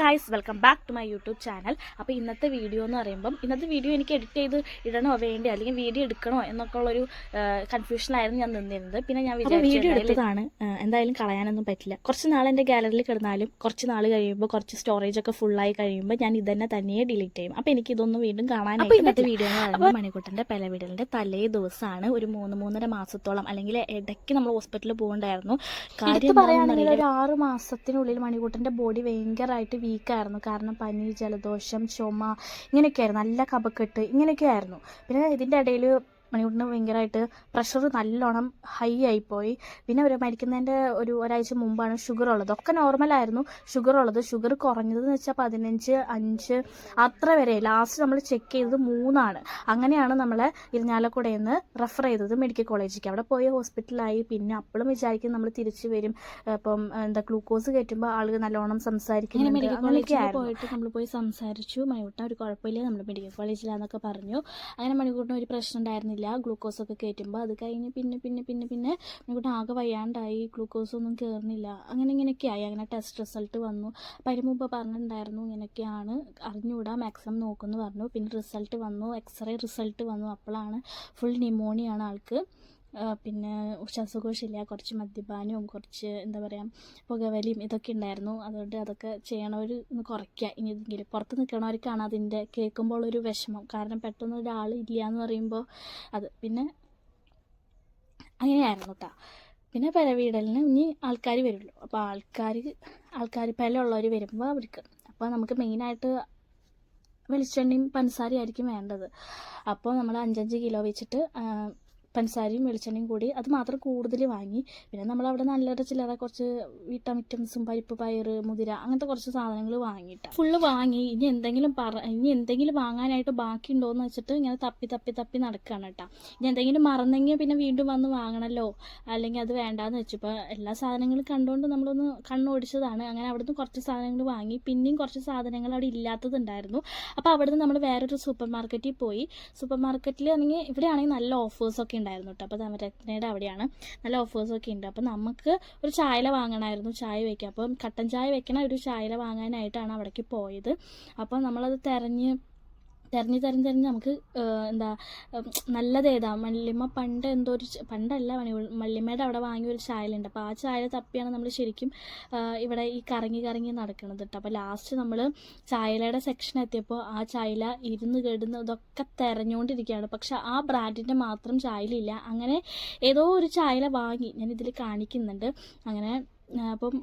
Guys welcome back to my YouTube channel അപ്പോൾ ഇന്നത്തെ video എന്ന് പറയുമ്പം ഇന്നത്തെ വീഡിയോ എനിക്ക് എഡിറ്റ് ചെയ്ത് ഇടണോ വേണ്ടി അല്ലെങ്കിൽ വീഡിയോ എടുക്കണോ എന്നൊക്കെ ഉള്ളൊരു കൺഫ്യൂഷനായിരുന്നു ഞാൻ നിന്നിരുന്നത്. പിന്നെ ഞാൻ വീഡിയോ എടുത്തതാണ്. എന്തായാലും കളയാനൊന്നും പറ്റില്ല. കുറച്ച് നാൾ എന്റെ ഗാലറിയിൽ കിടന്നാലും കുറച്ച് നാൾ കഴിയുമ്പോൾ കുറച്ച് സ്റ്റോറേജ് ഒക്കെ ഫുള്ളായി കഴിയുമ്പോൾ ഞാൻ ഇതന്നെ തന്നെ ഡിലീറ്റ് ചെയ്യും. അപ്പോൾ എനിക്ക് ഇതൊന്നും വീണ്ടും അപ്പോൾ കാണാനായിട്ട് ഇന്നത്തെ വീഡിയോ എന്ന് പറയുമ്പോൾ മണിക്കൂട്ടന്റെ പലവിടലിന്റെ തലേ ദിവസമാണ്. ഒരു മൂന്ന് മൂന്നര മാസത്തോളം അല്ലെങ്കിൽ ഇടയ്ക്ക് നമ്മൾ ഹോസ്പിറ്റലിൽ പോകണ്ടായിരുന്നു കാര്യം പറയുകയാണെങ്കിൽ ഒരു ആറ് മാസത്തിനുള്ളിൽ മണിക്കൂട്ടന്റെ ബോഡി ഭയങ്കരമായിട്ട് വീക്കായിരുന്നു കാരണം പനി ജലദോഷം ചുമ ഇങ്ങനെയൊക്കെയായിരുന്നു നല്ല കപക്കെട്ട് ഇങ്ങനെയൊക്കെയായിരുന്നു പിന്നെ ഇതിന്റെ ഇടയിൽ മണിക്കൂട്ടിന് ഭയങ്കരമായിട്ട് പ്രഷർ നല്ലോണം ഹൈ ആയിപ്പോയി. പിന്നെ ഒരു മരിക്കുന്നതിന്റെ ഒരു ഒരാഴ്ച മുമ്പാണ് ഷുഗർ ഉള്ളത്. ഒക്കെ നോർമലായിരുന്നു ഷുഗർ ഉള്ളത്. ഷുഗർ കുറഞ്ഞതെന്ന് വെച്ചാൽ പതിനഞ്ച് അഞ്ച് അത്ര വരെ. ലാസ്റ്റ് നമ്മൾ ചെക്ക് ചെയ്തത് മൂന്നാണ്. അങ്ങനെയാണ് നമ്മളെ ഇരിഞ്ഞാലക്കുടയിൽ നിന്ന് റെഫർ ചെയ്തത് മെഡിക്കൽ കോളേജിലേക്ക് അവിടെ പോയി ഹോസ്പിറ്റലായി പിന്നെ അപ്പോഴും വിചാരിക്കും നമ്മൾ തിരിച്ചു വരും. ഇപ്പം എന്താ ഗ്ലൂക്കോസ് കയറ്റുമ്പോൾ ആളുകൾ നല്ലോണം സംസാരിക്കും മെഡിക്കൽ കോളേജിൽ പോയിട്ട് നമ്മൾ പോയി സംസാരിച്ചു. മണിക്കുട്ടൻ ഒരു കുഴപ്പമില്ല. നമ്മൾ മെഡിക്കൽ കോളേജിലാന്നൊക്കെ പറഞ്ഞു. അങ്ങനെ മണിക്കൂട്ടിന് ഒരു പ്രശ്നം ഉണ്ടായിരുന്നില്ല. ഗ്ലൂക്കോസ് ഒക്കെ കയറ്റുമ്പോൾ അത് കഴിഞ്ഞ് പിന്നെ പിന്നെ പിന്നെ പിന്നെ മണിക്കൂട്ടൻ ആകെ വയ്യാണ്ടായി. ഗ്ലൂക്കോസ് ഒന്നും കയറുന്നില്ല അങ്ങനെ ഇങ്ങനെയൊക്കെ ആയി. അങ്ങനെ ടെസ്റ്റ് റിസൾട്ട് വന്നു. അപ്പം അതിന് മുമ്പ് പറഞ്ഞിട്ടുണ്ടായിരുന്നു ഇങ്ങനെയൊക്കെയാണ്. അറിഞ്ഞുകൂടാ. മാക്സിമം നോക്കുമെന്ന് പറഞ്ഞു. പിന്നെ റിസൾട്ട് വന്നു. എക്സ്റേ റിസൾട്ട് വന്നു. അപ്പോഴാണ് ഫുൾ ന്യൂമോണിയാണ് ആൾക്ക്. പിന്നെ ശ്വാസകോശമില്ല കുറച്ച് മദ്യപാനവും കുറച്ച് എന്താ പറയുക പുകവലിയും ഇതൊക്കെ ഉണ്ടായിരുന്നു. അതുകൊണ്ട് അതൊക്കെ ചെയ്യണവർ ഒന്ന് കുറയ്ക്കുക ഇനി ഇതെങ്കിലും പുറത്ത് നിൽക്കണവർക്കാണ് അതിന്റെ കേൾക്കുമ്പോൾ ഒരു വിഷമം. കാരണം പെട്ടെന്ന് ഒരാൾ ഇല്ല എന്ന് പറയുമ്പോൾ അത് പിന്നെ അങ്ങനെയായിരുന്നു കേട്ടോ പിന്നെ പരവീടലിന് ഇനി ആൾക്കാർ വരുമല്ലോ അപ്പോൾ ആൾക്കാർ ആൾക്കാർ പലമുള്ളവർ വരുമ്പോൾ അവർക്ക്. അപ്പോൾ നമുക്ക് മെയിനായിട്ട് വെളിച്ചെണ്ണയും പഞ്ചസാരയും ആയിരിക്കും വേണ്ടത്. അപ്പോൾ നമ്മൾ അഞ്ചഞ്ച് കിലോ വെച്ചിട്ട് പഞ്ചസാരയും വെളിച്ചെണ്ണയും കൂടി അത് മാത്രം കൂടുതൽ വാങ്ങി. പിന്നെ നമ്മളവിടെ നല്ലൊരു ചില്ലറ കുറച്ച് വീട്ടമിറ്റംസും പരിപ്പ് പയറ് മുതിര അങ്ങനത്തെ കുറച്ച് സാധനങ്ങൾ വാങ്ങിയിട്ട്. ഫുള്ള് വാങ്ങി. ഇനി എന്തെങ്കിലും പറ ഇനി എന്തെങ്കിലും വാങ്ങാനായിട്ട് ബാക്കി എന്ന് വെച്ചിട്ട് ഇങ്ങനെ തപ്പി തപ്പി തപ്പി നടക്കുകയാണ് കേട്ടോ ഇനി എന്തെങ്കിലും മറന്നെങ്കിൽ പിന്നെ വീണ്ടും വന്ന് വാങ്ങണമല്ലോ അല്ലെങ്കിൽ അത് വേണ്ടാന്ന് വെച്ചു. ഇപ്പോൾ എല്ലാ സാധനങ്ങളും കണ്ടുകൊണ്ട് നമ്മളൊന്ന് കണ്ണോടിച്ചതാണ്. അങ്ങനെ അവിടുന്ന് കുറച്ച് സാധനങ്ങൾ വാങ്ങി. പിന്നെയും കുറച്ച് സാധനങ്ങൾ അവിടെ ഇല്ലാത്തതുണ്ടായിരുന്നു. അപ്പോൾ അവിടുന്ന് നമ്മൾ വേറൊരു സൂപ്പർ മാർക്കറ്റിൽ പോയി. സൂപ്പർ മാർക്കറ്റിൽ ആണെങ്കിൽ ഇവിടെയാണെങ്കിൽ നല്ല ഓഫേഴ്സൊക്കെ ഉണ്ടായിരുന്നു കേട്ടോ. അപ്പോൾ നവരത്നയുടെ അവിടെയാണ് നല്ല ഓഫേഴ്സൊക്കെ ഉണ്ട്. അപ്പോൾ നമുക്ക് ഒരു ചായല വാങ്ങണമായിരുന്നു ചായ വയ്ക്കുക അപ്പം കട്ടൻ ചായ വെക്കണ ഒരു ചായല വാങ്ങാനായിട്ടാണ് അവിടേക്ക് പോയത്. അപ്പോൾ നമ്മളത് തിരഞ്ഞ് തിരഞ്ഞ് തെരഞ്ഞ് തെരഞ്ഞ് നമുക്ക് എന്താ നല്ലത് ഏതാ? മല്ലിമ്മ പണ്ട് എന്തോ ഒരു പണ്ടല്ല മണി മല്ലിമ്മയുടെ അവിടെ വാങ്ങിയ ഒരു ചായലുണ്ട്. അപ്പോൾ ആ ചായ തപ്പിയാണ് നമ്മൾ ശരിക്കും ഇവിടെ ഈ കറങ്ങി കറങ്ങി നടക്കുന്നത് കേട്ടോ അപ്പോൾ ലാസ്റ്റ് നമ്മൾ ചായലയുടെ സെക്ഷൻ എത്തിയപ്പോൾ ആ ചായല ഇരുന്ന് കേടുന്ന ഇതൊക്കെ തിരഞ്ഞുകൊണ്ടിരിക്കുകയാണ് പക്ഷെ ആ ബ്രാൻഡിന്റെ മാത്രം ചായലില്ല. അങ്ങനെ ഏതോ ഒരു ചായല വാങ്ങി. ഞാൻ ഇതിൽ കാണിക്കുന്നുണ്ട്. അങ്ങനെ അപ്പം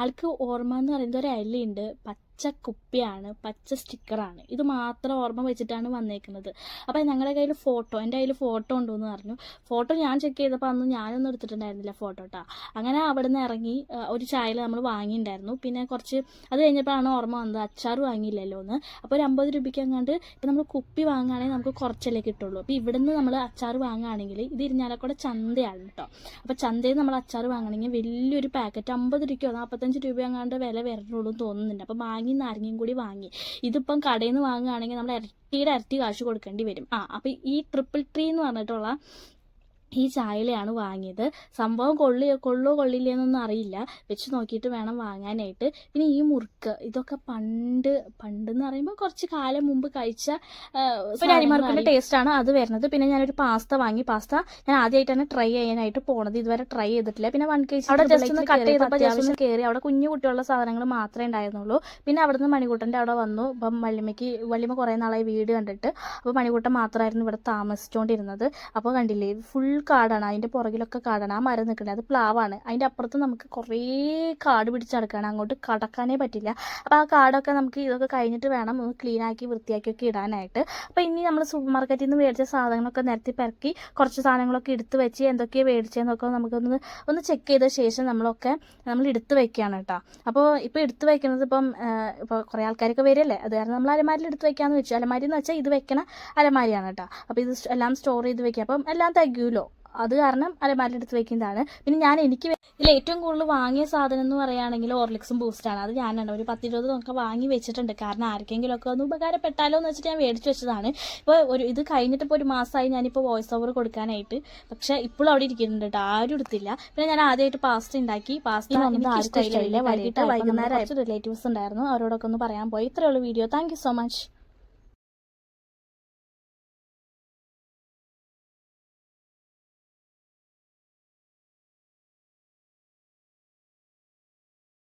ആൾക്ക് ഓർമ്മ എന്ന് പറയുന്നത് ഒരു അല്ലുണ്ട് പച്ച കുപ്പിയാണ് പച്ച സ്റ്റിക്കറാണ്. ഇത് മാത്രം ഓർമ്മ വെച്ചിട്ടാണ് വന്നേക്കുന്നത്. അപ്പോൾ ഞങ്ങളുടെ കയ്യിൽ ഫോട്ടോ എന്റെ കയ്യിൽ ഫോട്ടോ ഉണ്ടെന്ന് പറഞ്ഞു. ഫോട്ടോ ഞാൻ ചെക്ക് ചെയ്തപ്പോൾ അന്ന് ഞാനൊന്നും എടുത്തിട്ടുണ്ടായിരുന്നില്ല ഫോട്ടോ കേട്ടോ അങ്ങനെ അവിടെ നിന്ന് ഇറങ്ങി ഒരു ചായല നമ്മൾ വാങ്ങിയിട്ടുണ്ടായിരുന്നു. പിന്നെ കുറച്ച് അത് കഴിഞ്ഞപ്പോഴാണ് ഓർമ്മ വന്നത് അച്ചാർ വാങ്ങിയില്ലല്ലോ എന്ന്. അപ്പോൾ ഒരു അമ്പത് രൂപയ്ക്ക് അങ്ങാണ്ട് ഇപ്പം നമ്മൾ കുപ്പി വാങ്ങുകയാണെങ്കിൽ നമുക്ക് കുറച്ചല്ലേ കിട്ടുള്ളൂ. അപ്പോൾ ഇവിടുന്ന് നമ്മൾ അച്ചാർ വാങ്ങുകയാണെങ്കിൽ ഇത് ഇരിഞ്ഞാലക്കൂടെ ചന്തയാണ് കേട്ടോ അപ്പോൾ ചന്തയിൽ നമ്മൾ അച്ചാർ വാങ്ങണമെങ്കിൽ വലിയൊരു പാക്കറ്റ് അമ്പത് രൂപയ്ക്കോ നാൽപ്പത്തഞ്ച് രൂപ അങ്ങാണ്ട് വില വരണുള്ളൂ എന്ന് തോന്നുന്നുണ്ട്. അപ്പോൾ മാങ്ങി നാരങ്ങയും കൂടി വാങ്ങി. ഇതിപ്പം കടയിൽ നിന്ന് വാങ്ങുകയാണെങ്കിൽ നമ്മൾ ഇരട്ടിയുടെ ഇരട്ടി കാശ് കൊടുക്കേണ്ടി വരും. ആ അപ്പോൾ ഈ ട്രിപ്പിൾ ട്രീ എന്ന് പറഞ്ഞിട്ടുള്ള ഈ ചായലയാണ് വാങ്ങിയത്. സംഭവം കൊള്ളി കൊള്ളോ കൊള്ളില്ലെന്നൊന്നും അറിയില്ല. വെച്ച് നോക്കിയിട്ട് വേണം വാങ്ങാനായിട്ട്. പിന്നെ ഈ മുറുക്ക് ഇതൊക്കെ പണ്ട് പണ്ട് എന്ന് പറയുമ്പോൾ കുറച്ച് കാലം മുമ്പ് കഴിച്ച അരിമുറുക്കിന്റെ ടേസ്റ്റ് ആണ് അത് വരുന്നത്. പിന്നെ ഞാനൊരു പാസ്ത വാങ്ങി. പാസ്ത ഞാൻ ആദ്യമായിട്ടാണ് ട്രൈ ചെയ്യാനായിട്ട് പോണത്. ഇതുവരെ ട്രൈ ചെയ്തിട്ടില്ല. പിന്നെ വൺ കെ ജി അവിടെ ജസ്റ്റ് ഒന്ന് കട്ട് ചെയ്തപ്പോൾ ജസ്റ്റ് ഒന്ന് കയറി അവിടെ കുഞ്ഞു കുട്ടികളുടെ സാധനങ്ങൾ മാത്രമേ ഉണ്ടായിരുന്നുള്ളൂ. പിന്നെ അവിടുന്ന് മണിക്കൂട്ടന്റെ അവിടെ വന്നു. അപ്പം വള്ളിമയ്ക്ക് വള്ളിമ കുറേ നാളായി വീട് കണ്ടിട്ട്. അപ്പോൾ മണിക്കൂട്ടൻ മാത്രമായിരുന്നു ഇവിടെ താമസിച്ചുകൊണ്ടിരുന്നത് അപ്പോൾ കണ്ടില്ലേ ഫുൾ കാടാണ്. അതിന്റെ പുറകിലൊക്കെ കാടാണ്. ആ മരം നിൽക്കുന്നത്. അത് പ്ലാവാണ്. അതിന്റെ അപ്പുറത്ത് നമുക്ക് കുറേ കാട് പിടിച്ച് അങ്ങോട്ട് കടക്കാനേ പറ്റില്ല. അപ്പോൾ ആ കാടൊക്കെ നമുക്ക് ഇതൊക്കെ കഴിഞ്ഞിട്ട് വേണം ഒന്ന് ആക്കി വൃത്തിയാക്കിയൊക്കെ ഇടാനായിട്ട്. അപ്പോൾ ഇനി നമ്മൾ സൂപ്പർ മാർക്കറ്റിൽ നിന്ന് മേടിച്ച സാധനങ്ങളൊക്കെ നിരത്തി പെറുക്കി കുറച്ച് സാധനങ്ങളൊക്കെ എടുത്ത് വെച്ച് എന്തൊക്കെയാണ് മേടിച്ചതെന്നൊക്കെ നമുക്കൊന്ന് ഒന്ന് ചെക്ക് ചെയ്ത ശേഷം നമ്മളൊക്കെ നമ്മൾ എടുത്ത് വെക്കുകയാണ് കേട്ടോ. അപ്പോൾ ഇപ്പോൾ എടുത്ത് വെക്കുന്നത് ഇപ്പം ഇപ്പോൾ കുറേ ആൾക്കാരൊക്കെ വരില്ലേ? അത് കാരണം നമ്മൾ അലമാരിൽ എടുത്ത് വെക്കാമെന്ന് വെച്ചു. അലമാരി എന്ന് വെച്ചാൽ ഇത് വെക്കണ അലമാരിയാണ് കേട്ടോ. അപ്പോൾ ഇത് എല്ലാം സ്റ്റോർ ചെയ്ത് വെക്കുക. അപ്പം എല്ലാം തികയുമല്ലോ അത് കാരണം അലമാരിന്റെ അടുത്ത് വെക്കുന്നതാണ്. പിന്നെ ഞാൻ എനിക്ക് ഇതിൽ ഏറ്റവും കൂടുതൽ വാങ്ങിയ സാധനം എന്ന് പറയുകയാണെങ്കിൽ ഓർലിക്സും ബൂസ്റ്റാണ് അത് ഞാനാണ് ഒരു പത്തിരുപത് നമുക്ക് വാങ്ങി വെച്ചിട്ടുണ്ട്. കാരണം ആർക്കെങ്കിലും ഒക്കെ ഒന്ന് ഉപകാരപ്പെട്ടാലോ എന്ന് വെച്ചിട്ട് ഞാൻ മേടിച്ച് വെച്ചതാണ്. ഇപ്പോൾ ഒരു ഇത് കഴിഞ്ഞിട്ട് ഇപ്പോൾ ഒരു മാസമായി ഞാനിപ്പോൾ വോയിസ് ഓവർ കൊടുക്കാനായിട്ട്. പക്ഷേ ഇപ്പോഴും അവിടെ ഇരിക്കുന്നുണ്ട് കേട്ടോ ആരും എടുത്തില്ല. പിന്നെ ഞാൻ ആദ്യമായിട്ട് പാസ്ത ഉണ്ടാക്കി. പാസ്ത വൈകിട്ട് വൈകുന്നേരം റിലേറ്റീവ്സ് ഉണ്ടായിരുന്നു. അവരോടൊക്കെ ഒന്ന് പറയാൻ പോയി. ഇത്രയുള്ള വീഡിയോ. Thank so much